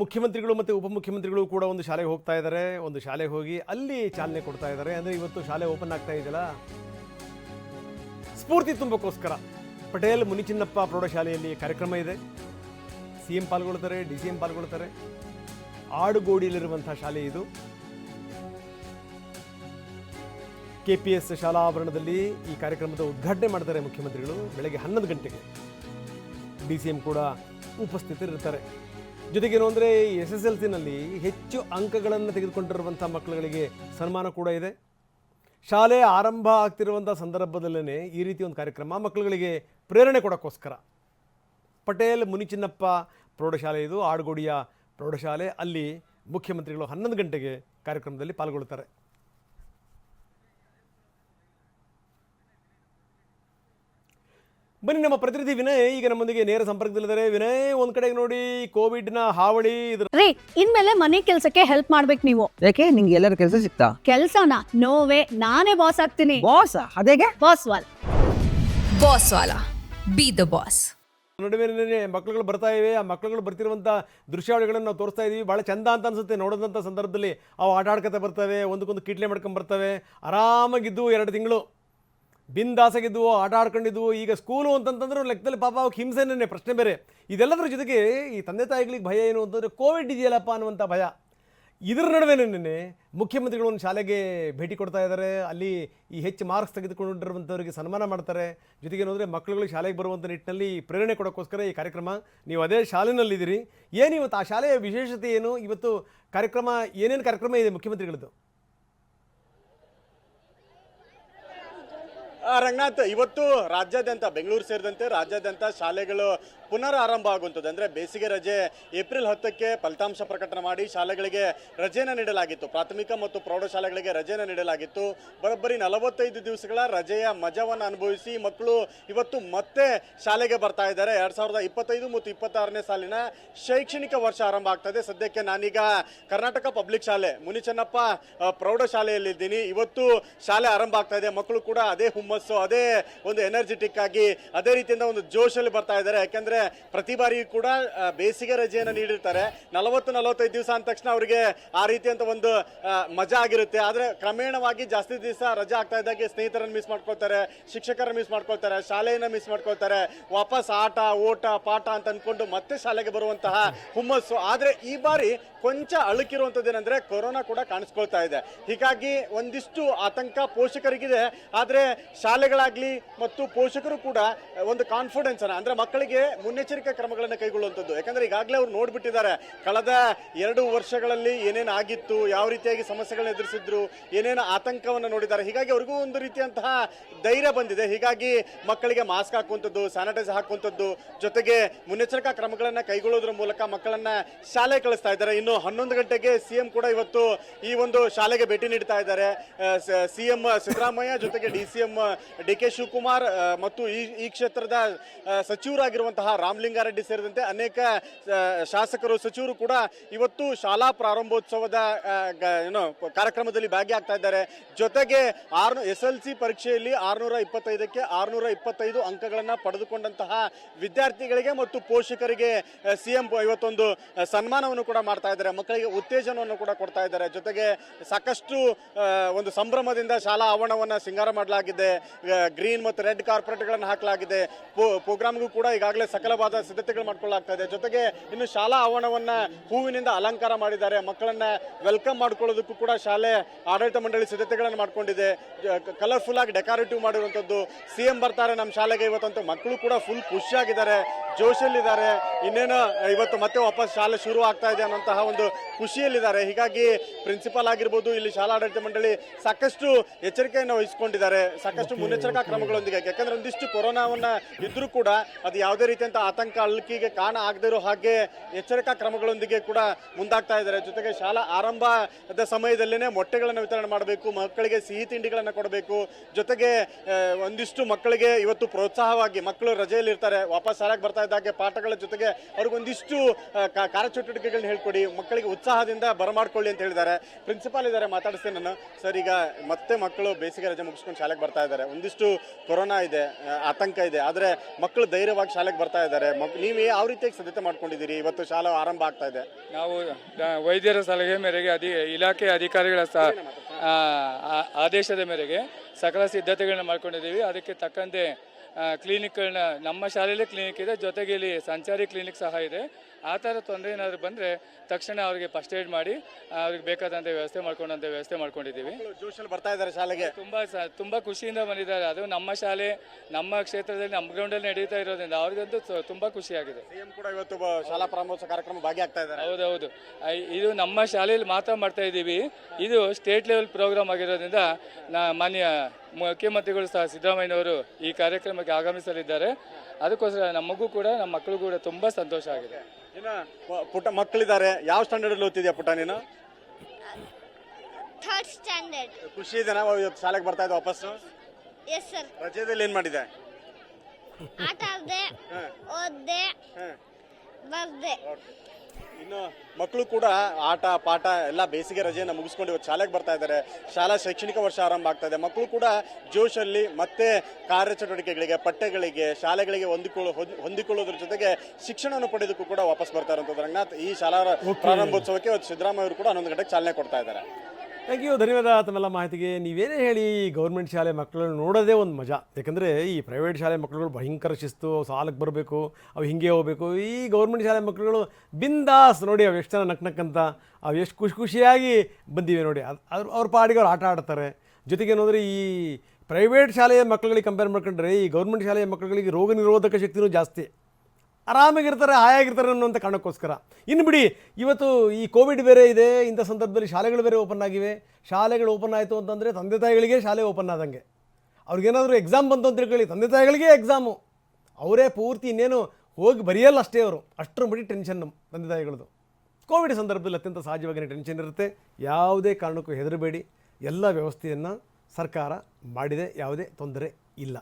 ಮುಖ್ಯಮಂತ್ರಿಗಳು ಮತ್ತು ಉಪಮುಖ್ಯಮಂತ್ರಿಗಳು ಕೂಡ ಒಂದು ಶಾಲೆಗೆ ಹೋಗ್ತಾ ಇದ್ದಾರೆ. ಒಂದು ಶಾಲೆಗೆ ಹೋಗಿ ಅಲ್ಲಿ ಚಾಲನೆ ಕೊಡ್ತಾ ಇದ್ದಾರೆ. ಅಂದರೆ ಇವತ್ತು ಶಾಲೆ ಓಪನ್ ಆಗ್ತಾ ಇದೆಯಲ್ಲ? ಸ್ಫೂರ್ತಿ ತುಂಬಕ್ಕೋಸ್ಕರ ಪಟೇಲ್, ಮುನಿಚಿನ್ನಪ್ಪ ಪ್ರೌಢಶಾಲೆಯಲ್ಲಿ ಕಾರ್ಯಕ್ರಮ ಇದೆ. ಸಿ ಎಂ ಪಾಲ್ಗೊಳ್ತಾರೆ ಡಿ ಸಿ ಎಂ ಪಾಲ್ಗೊಳ್ತಾರೆ. ಆಡುಗೋಡಿಯಲ್ಲಿರುವಂಥ ಶಾಲೆ ಇದು. ಕೆ ಪಿ ಎಸ್ ಶಾಲಾ ಆವರಣದಲ್ಲಿ ಈ ಕಾರ್ಯಕ್ರಮದ ಉದ್ಘಾಟನೆ ಮಾಡ್ತಾರೆ ಮುಖ್ಯಮಂತ್ರಿಗಳು. ಬೆಳಗ್ಗೆ ಹನ್ನೊಂದು ಗಂಟೆಗೆ ಡಿ ಸಿ ಎಂ ಕೂಡ ಉಪಸ್ಥಿತರಿರ್ತಾರೆ. ಜೊತೆಗೇನು ಅಂದರೆ ಎಸ್ ಎಸ್ ಎಲ್ ಸಿನಲ್ಲಿ ಹೆಚ್ಚು ಅಂಕಗಳನ್ನು ತೆಗೆದುಕೊಂಡಿರುವಂಥ ಮಕ್ಕಳುಗಳಿಗೆ ಸನ್ಮಾನ ಕೂಡ ಇದೆ. ಶಾಲೆ ಆರಂಭ ಆಗ್ತಿರುವಂಥ ಸಂದರ್ಭದಲ್ಲೇ ಈ ರೀತಿ ಒಂದು ಕಾರ್ಯಕ್ರಮ ಮಕ್ಕಳುಗಳಿಗೆ ಪ್ರೇರಣೆ ಕೊಡೋಕ್ಕೋಸ್ಕರ. ಪಟೇಲ್, ಮುನಿಚಿನ್ನಪ್ಪ ಪ್ರೌಢಶಾಲೆ ಇದು, ಆಡುಗೋಡಿಯ ಪ್ರೌಢಶಾಲೆ ಅಲ್ಲಿ ಮುಖ್ಯಮಂತ್ರಿಗಳು ಹನ್ನೊಂದು ಗಂಟೆಗೆ ಕಾರ್ಯಕ್ರಮದಲ್ಲಿ ಪಾಲ್ಗೊಳ್ತಾರೆ ಬನ್ನಿ ನಮ್ಮ ಪ್ರತಿನಿಧಿ ವಿನಯ್ ಈಗ ನಮ್ಮೊಂದಿಗೆ ನೇರ ಸಂಪರ್ಕದಲ್ಲಿದ್ದಾರೆ. ವಿನಯ್ ಒಂದ್ ಕಡೆ ನೋಡಿ ಕೋವಿಡ್ನ ಹಾವಳಿ ಇದ್ರ ರೀ ಇನ್ಮೇಲೆ ಮನೆ ಕೆಲ್ಸಕ್ಕೆ ಹೆಲ್ಪ್ ಮಾಡ್ಬೇಕು ನೀವು. ಯಾಕೆ? ನಿಂಗೆ ಎಲ್ಲರ ಕೆಲಸ ಸಿಕ್ತಾ? ಕೆಲ್ಸನ? ನೋವೇ ನಾನೇ ಬಾಸ್ ಆಗ್ತೀನಿ. ಬಾಸ್ ಅದೇಗೆ? Boss wall. ಬಾಸ್ ವಾಲಾ. ಬಿ ದ ಬಾಸ್ ನಡುವೆ ಮಕ್ಕಳುಗಳು ಬರ್ತಾ ಇವೆ. ಆ ಮಕ್ಕಳುಗಳು ಬರ್ತಿರುವಂಥ ದೃಶ್ಯಾವಳಿಗಳನ್ನು ನಾವು ತೋರಿಸ್ತಾ ಇದೀವಿ. ಭಾಳ ಚಂದ ಅಂತ ಅನ್ಸುತ್ತೆ. ನೋಡೋದಂಥ ಸಂದರ್ಭದಲ್ಲಿ ಅವು ಆಟ ಆಡ್ಕೊತಾ ಬರ್ತವೆ ಒಂದಕ್ಕೊಂದು ಕಿಟ್ಲೆ ಮಾಡ್ಕೊಂಡು ಬರ್ತವೆ. ಆರಾಮಾಗಿದ್ದು ಎರಡು ತಿಂಗಳು. ಬಿಂದಾಸಾಗಿದ್ವು ಆಟ ಆಡ್ಕೊಂಡಿದ್ವು ಈಗ ಸ್ಕೂಲು ಅಂತಂತಂದ್ರೆ ಲೆಕ್ಕದಲ್ಲಿ ಪಾಪ ಅವಕ್ಕೆ ಹಿಂಸೆನೇ ಪ್ರಶ್ನೆ ಬೇರೆ. ಇದೆಲ್ಲದರ ಜೊತೆಗೆ ಈ ತಂದೆ ತಾಯಿಗಳಿಗೆ ಭಯ ಏನು ಅಂತಂದರೆ ಕೋವಿಡ್ ಇದೆಯಲ್ಲಪ್ಪ ಅನ್ನುವಂಥ ಭಯ. ಇದರ ನಡುವೆ ನಿನ್ನೆ ಮುಖ್ಯಮಂತ್ರಿಗಳು ಒಂದು ಶಾಲೆಗೆ ಭೇಟಿ ಕೊಡ್ತಾ ಇದ್ದಾರೆ. ಅಲ್ಲಿ ಈ ಹೆಚ್ಚು ಮಾರ್ಕ್ಸ್ ತೆಗೆದುಕೊಂಡಿರುವಂಥವರಿಗೆ ಸನ್ಮಾನ ಮಾಡ್ತಾರೆ. ಜೊತೆಗೆ ಏನಂದರೆ ಮಕ್ಕಳುಗಳು ಶಾಲೆಗೆ ಬರುವಂಥ ನಿಟ್ಟಿನಲ್ಲಿ ಪ್ರೇರಣೆ ಕೊಡೋಕ್ಕೋಸ್ಕರ ಈ ಕಾರ್ಯಕ್ರಮ, ನೀವು ಅದೇ ಶಾಲೆನಲ್ಲಿದ್ದೀರಿ. ಏನು ಇವತ್ತು ಆ ಶಾಲೆಯ ವಿಶೇಷತೆ ಏನು? ಇವತ್ತು ಕಾರ್ಯಕ್ರಮ, ಏನೇನು ಕಾರ್ಯಕ್ರಮ ಇದೆ ಮುಖ್ಯಮಂತ್ರಿಗಳದ್ದು? ರಂಗನಾಥ್, ಇವತ್ತು ರಾಜ್ಯಾದ್ಯಂತ, ಬೆಂಗಳೂರು ಸೇರಿದಂತೆ ರಾಜ್ಯಾದ್ಯಂತ ಶಾಲೆಗಳು ಪುನರ್ ಆರಂಭ ಆಗುವಂಥದ್ದು. ಅಂದರೆ ಬೇಸಿಗೆ ರಜೆ ಏಪ್ರಿಲ್ ಹತ್ತಕ್ಕೆ ಫಲಿತಾಂಶ ಪ್ರಕಟಣೆ ಮಾಡಿ ಶಾಲೆಗಳಿಗೆ ರಜೆಯನ್ನು ನೀಡಲಾಗಿತ್ತು. ಪ್ರಾಥಮಿಕ ಮತ್ತು ಪ್ರೌಢಶಾಲೆಗಳಿಗೆ ರಜೆಯನ್ನು ನೀಡಲಾಗಿತ್ತು. ಬರೋಬ್ಬರಿ ನಲವತ್ತೈದು ದಿವಸಗಳ ರಜೆಯ ಮಜವನ್ನು ಅನುಭವಿಸಿ ಮಕ್ಕಳು ಇವತ್ತು ಮತ್ತೆ ಶಾಲೆಗೆ ಬರ್ತಾ ಇದ್ದಾರೆ. ಎರಡು ಸಾವಿರದ ಇಪ್ಪತ್ತೈದು ಮತ್ತು ಇಪ್ಪತ್ತಾರನೇ ಸಾಲಿನ ಶೈಕ್ಷಣಿಕ ವರ್ಷ ಆರಂಭ ಆಗ್ತದೆ. ಸದ್ಯಕ್ಕೆ ನಾನೀಗ ಕರ್ನಾಟಕ ಪಬ್ಲಿಕ್ ಶಾಲೆ, ಮುನಿಚನ್ನಪ್ಪ ಪ್ರೌಢಶಾಲೆಯಲ್ಲಿದ್ದೀನಿ. ಇವತ್ತು ಶಾಲೆ ಆರಂಭ ಆಗ್ತಾ ಇದೆ. ಮಕ್ಕಳು ಕೂಡ ಅದೇ ಹುಮ್ಮಸ್ಸು ಅದೇ ಒಂದು ಎನರ್ಜೆಟಿಕ್ ಆಗಿ, ಅದೇ ರೀತಿಯಿಂದ ಒಂದು ಜೋಶಲ್ಲಿ ಬರ್ತಾ ಇದ್ದಾರೆ. ಯಾಕೆಂದ್ರೆ ಪ್ರತಿ ಬಾರಿಯೂ ಕೂಡ ಬೇಸಿಗೆ ರಜೆಯನ್ನು ನೀಡಿರ್ತಾರೆ. ನಲವತ್ತು, ನಲವತ್ತೈದು ದಿವಸ ಅಂದ ತಕ್ಷಣ ಅವರಿಗೆ ಆ ರೀತಿಯಂತ ಒಂದು ಮಜಾ ಆಗಿರುತ್ತೆ. ಆದರೆ ಕ್ರಮೇಣವಾಗಿ ಜಾಸ್ತಿ ದಿವಸ ರಜೆ ಆಗ್ತಾ ಇದ್ದಾಗೆ ಸ್ನೇಹಿತರನ್ನು ಮಿಸ್ ಮಾಡ್ಕೊಳ್ತಾರೆ, ಶಿಕ್ಷಕರನ್ನು ಮಿಸ್ ಮಾಡ್ಕೊಳ್ತಾರೆ, ಶಾಲೆಯನ್ನು ಮಿಸ್ ಮಾಡ್ಕೊಳ್ತಾರೆ. ವಾಪಸ್ ಆಟ, ಓಟ, ಪಾಠ ಅಂತ ಅನ್ಕೊಂಡು ಮತ್ತೆ ಶಾಲೆಗೆ ಬರುವಂತಹ ಹುಮ್ಮಸ್ಸು. ಆದರೆ ಈ ಬಾರಿ ಕೊಂಚ ಅಳುಕಿರುವಂಥದ್ದು ಏನಂದ್ರೆ ಕೊರೋನಾ ಕೂಡ ಕಾಣಿಸ್ಕೊಳ್ತಾ ಇದೆ. ಹೀಗಾಗಿ ಒಂದಿಷ್ಟು ಆತಂಕ ಪೋಷಕರಿಗಿದೆ. ಆದರೆ ಶಾಲೆಗಳಾಗ್ಲಿ ಮತ್ತು ಪೋಷಕರು ಕೂಡ ಒಂದು ಕಾನ್ಫಿಡೆನ್ಸ್ ಅನ್ನ, ಅಂದ್ರೆ ಮಕ್ಕಳಿಗೆ ಮುನ್ನೆಚ್ಚರಿಕೆ ಕ್ರಮಗಳನ್ನು ಕೈಗೊಳ್ಳುವಂಥದ್ದು. ಯಾಕಂದ್ರೆ ಈಗಾಗಲೇ ಅವ್ರು ನೋಡ್ಬಿಟ್ಟಿದ್ದಾರೆ, ಕಳೆದ ಎರಡು ವರ್ಷಗಳಲ್ಲಿ ಏನೇನು ಆಗಿತ್ತು, ಯಾವ ರೀತಿಯಾಗಿ ಸಮಸ್ಯೆಗಳನ್ನ ಎದುರಿಸಿದ್ರು, ಏನೇನು ಆತಂಕವನ್ನು ನೋಡಿದ್ದಾರೆ, ಹೀಗಾಗಿ ಅವ್ರಿಗೂ ಒಂದು ರೀತಿಯಂತಹ ಧೈರ್ಯ ಬಂದಿದೆ. ಹೀಗಾಗಿ ಮಕ್ಕಳಿಗೆ ಮಾಸ್ಕ್ ಹಾಕುವಂಥದ್ದು ಸ್ಯಾನಿಟೈಸ್ ಹಾಕುವಂಥದ್ದು, ಜೊತೆಗೆ ಮುನ್ನೆಚ್ಚರಿಕಾ ಕ್ರಮಗಳನ್ನು ಕೈಗೊಳ್ಳೋದ್ರ ಮೂಲಕ ಮಕ್ಕಳನ್ನ ಶಾಲೆ ಕಳಿಸ್ತಾ ಇದ್ದಾರೆ. ಇನ್ನು ಹನ್ನೊಂದು ಗಂಟೆಗೆ ಸಿಎಂ ಕೂಡ ಇವತ್ತು ಈ ಒಂದು ಶಾಲೆಗೆ ಭೇಟಿ ನೀಡ್ತಾ ಇದ್ದಾರೆ. ಸಿ ಎಂ ಸಿದ್ದರಾಮಯ್ಯ ಜೊತೆಗೆ D C M D K Shivakumar ಮತ್ತು ಈ ಈ ಕ್ಷೇತ್ರದ ಸಚಿವರಾಗಿರುವಂತಹ ರಾಮಲಿಂಗಾರೆಡ್ಡಿ ಸೇರಿದಂತೆ ಅನೇಕ ಶಾಸಕರು, ಸಚಿವರು ಕೂಡ ಇವತ್ತು ಶಾಲಾ ಪ್ರಾರಂಭೋತ್ಸವದ ಏನು, ಕಾರ್ಯಕ್ರಮದಲ್ಲಿ ಭಾಗಿಯಾಗ್ತಾ ಇದ್ದಾರೆ. ಜೊತೆಗೆ ಆರು ಎಸ್ ಎಲ್ ಸಿ ಪರೀಕ್ಷೆಯಲ್ಲಿ ಆರುನೂರ ಇಪ್ಪತ್ತೈದಕ್ಕೆ ಆರುನೂರ ಇಪ್ಪತ್ತೈದು ಅಂಕಗಳನ್ನು ಪಡೆದುಕೊಂಡಂತಹ ವಿದ್ಯಾರ್ಥಿಗಳಿಗೆ ಮತ್ತು ಪೋಷಕರಿಗೆ ಸಿ ಎಂ ಇವತ್ತೊಂದು ಸನ್ಮಾನವನ್ನು ಕೂಡ ಮಾಡ್ತಾ ಇದ್ದಾರೆ. ಮಕ್ಕಳಿಗೆ ಉತ್ತೇಜನವನ್ನು ಕೂಡ ಕೊಡ್ತಾ ಇದ್ದಾರೆ. ಜೊತೆಗೆ ಸಾಕಷ್ಟು ಒಂದು ಸಂಭ್ರಮದಿಂದ ಶಾಲಾ ಆವರಣವನ್ನು ಸಿಂಗಾರ ಮಾಡಲಾಗಿದೆ. ಗ್ರೀನ್ ಮತ್ತು ರೆಡ್ ಕಾರ್ಪೊರೇಟ್ಗಳನ್ನು ಹಾಕಲಾಗಿದೆ. ಪ್ರೋಗ್ರಾಮ್ಗೂ ಕೂಡ ಈಗಾಗಲೇ ಸಕಲವಾದ ಸಿದ್ಧತೆಗಳು ಮಾಡ್ಕೊಳ್ಳಾಗ್ತಾ ಇದೆ. ಜೊತೆಗೆ ಇನ್ನು ಶಾಲಾ ಆವರಣವನ್ನ ಹೂವಿನಿಂದ ಅಲಂಕಾರ ಮಾಡಿದ್ದಾರೆ. ಮಕ್ಕಳನ್ನ ವೆಲ್ಕಮ್ ಮಾಡ್ಕೊಳ್ಳೋದಕ್ಕೂ ಕೂಡ ಶಾಲೆ ಆಡಳಿತ ಮಂಡಳಿ ಸಿದ್ಧತೆಗಳನ್ನು ಮಾಡ್ಕೊಂಡಿದೆ. ಕಲರ್ಫುಲ್ ಆಗಿ ಡೆಕೋರೇಟಿವ್ ಮಾಡಿರುವಂಥದ್ದು. ಸಿ ಎಂ ಬರ್ತಾರೆ ನಮ್ಮ ಶಾಲೆಗೆ ಇವತ್ತಂತೂ. ಮಕ್ಕಳು ಕೂಡ ಫುಲ್ ಖುಷಿಯಾಗಿದ್ದಾರೆ ಜೋಶಲ್ಲಿದ್ದಾರೆ. ಇನ್ನೇನು ಇವತ್ತು ಮತ್ತೆ ವಾಪಸ್ ಶಾಲೆ ಶುರು ಆಗ್ತಾ ಇದೆ ಅನ್ನೋಂತಹ ಒಂದು ಖುಷಿಯಲ್ಲಿದ್ದಾರೆ. ಹೀಗಾಗಿ ಪ್ರಿನ್ಸಿಪಾಲ್ ಆಗಿರ್ಬೋದು, ಇಲ್ಲಿ ಶಾಲಾ ಆಡಳಿತ ಮಂಡಳಿ ಸಾಕಷ್ಟು ಎಚ್ಚರಿಕೆಯನ್ನು ವಹಿಸಿಕೊಂಡಿದ್ದಾರೆ. ಸಾಕಷ್ಟು ಮುನ್ನೆಚ್ಚರಿಕಾ ಕ್ರಮಗಳೊಂದಿಗೆ ಯಾಕಂದ್ರೆ ಒಂದಿಷ್ಟು ಕೊರೋನಾವನ್ನ ಇದ್ರೂ ಕೂಡ ಅದು ಯಾವುದೇ ರೀತಿಯಂತ ಆತಂಕ ಅಳ್ಕಿಗೆ ಕಾರಣ ಆಗದೇ ಇರೋ ಹಾಗೆ ಎಚ್ಚರಿಕಾ ಕ್ರಮಗಳೊಂದಿಗೆ ಕೂಡ ಮುಂದಾಗ್ತಾ ಇದ್ದಾರೆ. ಜೊತೆಗೆ ಶಾಲಾ ಆರಂಭದ ಸಮಯದಲ್ಲೇನೆ ಮೊಟ್ಟೆಗಳನ್ನು ವಿತರಣೆ ಮಾಡಬೇಕು ಮಕ್ಕಳಿಗೆ ಸಿಹಿ ತಿಂಡಿಗಳನ್ನು ಕೊಡಬೇಕು. ಜೊತೆಗೆ ಒಂದಿಷ್ಟು ಮಕ್ಕಳಿಗೆ ಇವತ್ತು ಪ್ರೋತ್ಸಾಹವಾಗಿ ಮಕ್ಕಳು ರಜೆಯಲ್ಲಿ ಇರ್ತಾರೆ ವಾಪಸ್ ಶಾಲೆಗೆ ಬರ್ತಾ ಇದ್ದಾಗೆ ಪಾಠಗಳ ಜೊತೆಗೆ ಅವ್ರಿಗೊಂದಿಷ್ಟು ಕಾರ್ಯಚಟುವಟಿಕೆಗಳನ್ನ ಹೇಳ್ಕೊಡಿ ಮಕ್ಕಳಿಗೆ ಉತ್ಸಾಹದಿಂದ ಬರಮಾಡ್ಕೊಳ್ಳಿ ಅಂತ ಹೇಳಿದ್ದಾರೆ. ಪ್ರಿನ್ಸಿಪಾಲ್ ಇದ್ದಾರೆ ಮಾತಾಡಿಸ್ತೇನೆ ನಾನು. ಸರ್ ಈಗ ಮತ್ತೆ ಮಕ್ಕಳು ಬೇಸಿಗೆ ರಜೆ ಮುಗಿಸ್ಕೊಂಡು ಶಾಲೆಗೆ ಬರ್ತಾ ಇದ್ದಾರೆ. ಇದ್ದಾರೆ ಒಂದಿಷ್ಟು ಕೊರೋನಾ ಇದೆ ಆತಂಕ ಇದೆ. ಆದರೆ ಮಕ್ಕಳು ಧೈರ್ಯವಾಗಿ ಶಾಲೆಗೆ ಬರ್ತಾ ಇದ್ದಾರೆ. ಮಕ್ ನೀವು ಯಾವ ರೀತಿಯಾಗಿ ಸಿದ್ಧತೆ ಮಾಡ್ಕೊಂಡಿದ್ದೀರಿ? ಇವತ್ತು ಶಾಲೆ ಆರಂಭ ಆಗ್ತಾ ಇದೆ. ನಾವು ವೈದ್ಯರ ಸಲಹೆ ಮೇರೆಗೆ ಅಧಿ ಇಲಾಖೆ ಅಧಿಕಾರಿಗಳ ಸಹ ಆದೇಶದ ಮೇರೆಗೆ ಸಕಲ ಸಿದ್ಧತೆಗಳನ್ನ ಮಾಡ್ಕೊಂಡಿದ್ದೀವಿ. ಅದಕ್ಕೆ ತಕ್ಕಂತೆ ಕ್ಲಿನಿಕ್ಗಳನ್ನ ನಮ್ಮ ಶಾಲೆಯಲ್ಲೇ ಕ್ಲಿನಿಕ್ ಇದೆ ಜೊತೆಗೆ ಇಲ್ಲಿ ಸಂಚಾರಿ ಕ್ಲಿನಿಕ್ ಸಹ ಇದೆ. ಆ ಥರ ತೊಂದರೆ ಏನಾದರೂ ಬಂದರೆ ತಕ್ಷಣ ಅವರಿಗೆ ಫಸ್ಟ್ ಏಡ್ ಮಾಡಿ ಅವ್ರಿಗೆ ಬೇಕಾದಂಥ ವ್ಯವಸ್ಥೆ ಮಾಡ್ಕೊಂಡಂಥ ವ್ಯವಸ್ಥೆ ಮಾಡ್ಕೊಂಡಿದ್ದೀವಿ. ಜೋಶಲ್ಲಿ ಬರ್ತಾ ಇದ್ದಾರೆ ಶಾಲೆಗೆ. ತುಂಬ ಸ ತುಂಬ ಖುಷಿಯಿಂದ ಬಂದಿದ್ದಾರೆ. ಅದು ನಮ್ಮ ಶಾಲೆ ನಮ್ಮ ಕ್ಷೇತ್ರದಲ್ಲಿ ನಮ್ಮ ಗ್ರೌಂಡಲ್ಲಿ ನಡೀತಾ ಇರೋದ್ರಿಂದ ಅವ್ರಿಗಂತೂ ತುಂಬ ಖುಷಿಯಾಗಿದೆ. ಸಿಎಂ ಕೂಡ ಇವತ್ತು ಶಾಲಾ ಪ್ರಾರಂಭೋತ್ಸವ ಕಾರ್ಯಕ್ರಮ ಭಾಗಿಯಾಗ್ತಾ ಇದ್ದಾರೆ. ಹೌದೌದು. ಇದು ನಮ್ಮ ಶಾಲೆಯಲ್ಲಿ ಮಾತ್ರ ಮಾಡ್ತಾ ಇದ್ದೀವಿ. ಇದು ಸ್ಟೇಟ್ ಲೆವೆಲ್ ಪ್ರೋಗ್ರಾಮ್ ಆಗಿರೋದ್ರಿಂದ ನಾ ಮಾನ್ಯ ಮುಖ್ಯಮಂತ್ರಿಗಳು ಸಹ ಸಿದ್ದರಾಮಯ್ಯನವರು ಈ ಕಾರ್ಯಕ್ರಮಕ್ಕೆ ಆಗಮಿಸಲಿದ್ದಾರೆ. ಅದಕ್ಕೋಸ್ಕರ ನಮಗೂ ಕೂಡ ನಮ್ಮ ಮಕ್ಕಳು ಕೂಡ ತುಂಬ ಸಂತೋಷ ಆಗಿದೆ. ಪುಟ ಪ- ಪುಟ್ಟ ಮಕ್ಕಳಿದ್ದಾರೆ. ಯಾವ ಸ್ಟ್ಯಾಂಡರ್ಡ್ ಅಲ್ಲಿ ಓದ್ತಿದ್ಯಾ ಪುಟ ನೀನು? ಥರ್ಡ್ ಸ್ಟ್ಯಾಂಡರ್ಡ್ ಖುಷಿ ಇದೆನಾ? ಇವತ್ತು ಶಾಲೆಗೆ ಬರ್ತಾ ಇದ್ದ ವಾಪಸ್ ಎಸ್ ಸರ್ ರಜೆದಲ್ಲಿ ಏನ್ ಮಾಡಿದೆ? ಆಟ ಆಡ್ದೆ ಓದ್ದೆ ಬರ್ದೆ. ಇನ್ನು ಮಕ್ಕಳು ಕೂಡ ಆಟ ಪಾಠ ಎಲ್ಲ ಬೇಸಿಗೆ ರಜೆಯನ್ನು ಮುಗಿಸ್ಕೊಂಡು ಇವತ್ತು ಶಾಲೆಗೆ ಬರ್ತಾ ಇದ್ದಾರೆ. ಶಾಲಾ ಶೈಕ್ಷಣಿಕ ವರ್ಷ ಆರಂಭ ಆಗ್ತಾ ಇದೆ. ಮಕ್ಕಳು ಕೂಡ ಜೋಶಲ್ಲಿ ಮತ್ತೆ ಕಾರ್ಯಚಟುವಟಿಕೆಗಳಿಗೆ ಪಠ್ಯಗಳಿಗೆ ಶಾಲೆಗಳಿಗೆ ಹೊಂದಿಕೊಳ್ಳೋ ಹೊಂದ್- ಹೊಂದಿಕೊಳ್ಳೋದ್ರ ಜೊತೆಗೆ ಶಿಕ್ಷಣವನ್ನು ಪಡೆಯೋದಕ್ಕೂ ಕೂಡ ವಾಪಸ್ ಬರ್ತಾ ಇರುವಂಥದ್ದು ರಂಗನಾಥ್. ಈ ಶಾಲಾ ಪ್ರಾರಂಭೋತ್ಸವಕ್ಕೆ ಇವತ್ತು ಸಿದ್ದರಾಮಯ್ಯ ಅವರು ಕೂಡ ಹನ್ನೊಂದು ಗಂಟೆಗೆ ಚಾಲನೆ ಕೊಡ್ತಾ ಇದ್ದಾರೆ. ಥ್ಯಾಂಕ್ ಯು ಧನ್ಯವಾದ ತಮ್ಮೆಲ್ಲ ಮಾಹಿತಿಗೆ. ನೀವೇನೇ ಹೇಳಿ ಗೌರ್ಮೆಂಟ್ ಶಾಲೆ ಮಕ್ಕಳನ್ನು ನೋಡೋದೇ ಒಂದು ಮಜಾ. ಯಾಕಂದರೆ ಈ ಪ್ರೈವೇಟ್ ಶಾಲೆ ಮಕ್ಕಳುಗಳು ಭಯಂಕರ ಶಿಸ್ತು ಸಾಲಕ್ಕೆ ಬರಬೇಕು, ಅವು ಹಿಂಗೆ ಹೋಗಬೇಕು. ಈ ಗೌರ್ಮೆಂಟ್ ಶಾಲೆ ಮಕ್ಕಳುಗಳು ಬಿಂದಾಸ್ ನೋಡಿ ಅವು ಎಷ್ಟು ಜನ ನಕ್ ನಕ್ಕಂತ ಅವು ಎಷ್ಟು ಖುಷಿ ಖುಷಿಯಾಗಿ ಬಂದಿವೆ ನೋಡಿ. ಅದು ಅವ್ರ ಅವ್ರ ಪಾಡಿಗೆ ಅವ್ರು ಆಟ ಆಡ್ತಾರೆ. ಜೊತೆಗೆ ಏನಂದರೆ ಈ ಪ್ರೈವೇಟ್ ಶಾಲೆಯ ಮಕ್ಕಳಿಗೆ ಕಂಪೇರ್ ಮಾಡ್ಕೊಂಡ್ರೆ ಈ ಗೌರ್ಮೆಂಟ್ ಶಾಲೆಯ ಮಕ್ಕಳಿಗೆ ರೋಗ ನಿರೋಧಕ ಶಕ್ತಿನೂ ಜಾಸ್ತಿ. ಆರಾಮಾಗಿರ್ತಾರೆ, ಹಾಯಾಗಿರ್ತಾರೆ ಅನ್ನೋಂಥ ಕಾರಣಕ್ಕೋಸ್ಕರ. ಇನ್ನು ಬಿಡಿ, ಇವತ್ತು ಈ ಕೋವಿಡ್ ಬೇರೆ ಇದೆ, ಇಂಥ ಸಂದರ್ಭದಲ್ಲಿ ಶಾಲೆಗಳು ಬೇರೆ ಓಪನ್ ಆಗಿವೆ. ಶಾಲೆಗಳು ಓಪನ್ ಆಯಿತು ಅಂತಂದರೆ ತಂದೆ ತಾಯಿಗಳಿಗೆ ಶಾಲೆ ಓಪನ್ ಆದಂಗೆ. ಅವ್ರಿಗೇನಾದರೂ ಎಕ್ಸಾಮ್ ಬಂತು ಅಂತ ತಿಳ್ಕೊಳ್ಳಿ, ತಂದೆ ತಾಯಿಗಳಿಗೆ ಎಕ್ಸಾಮು ಅವರೇ ಪೂರ್ತಿ ಇನ್ನೇನು ಹೋಗಿ ಬರೆಯಲ್ಲ ಅಷ್ಟೇ ಅವರು. ಅಷ್ಟರ ಮಟ್ಟಿ ಟೆನ್ಷನ್ ತಂದೆ ತಾಯಿಗಳದು. ಕೋವಿಡ್ ಸಂದರ್ಭದಲ್ಲಿ ಅತ್ಯಂತ ಸಹಜವಾಗಿ ಟೆನ್ಷನ್ ಇರುತ್ತೆ. ಯಾವುದೇ ಕಾರಣಕ್ಕೂ ಹೆದರಬೇಡಿ. ಎಲ್ಲ ವ್ಯವಸ್ಥೆಯನ್ನು ಸರ್ಕಾರ ಮಾಡಿದೆ, ಯಾವುದೇ ತೊಂದರೆ ಇಲ್ಲ.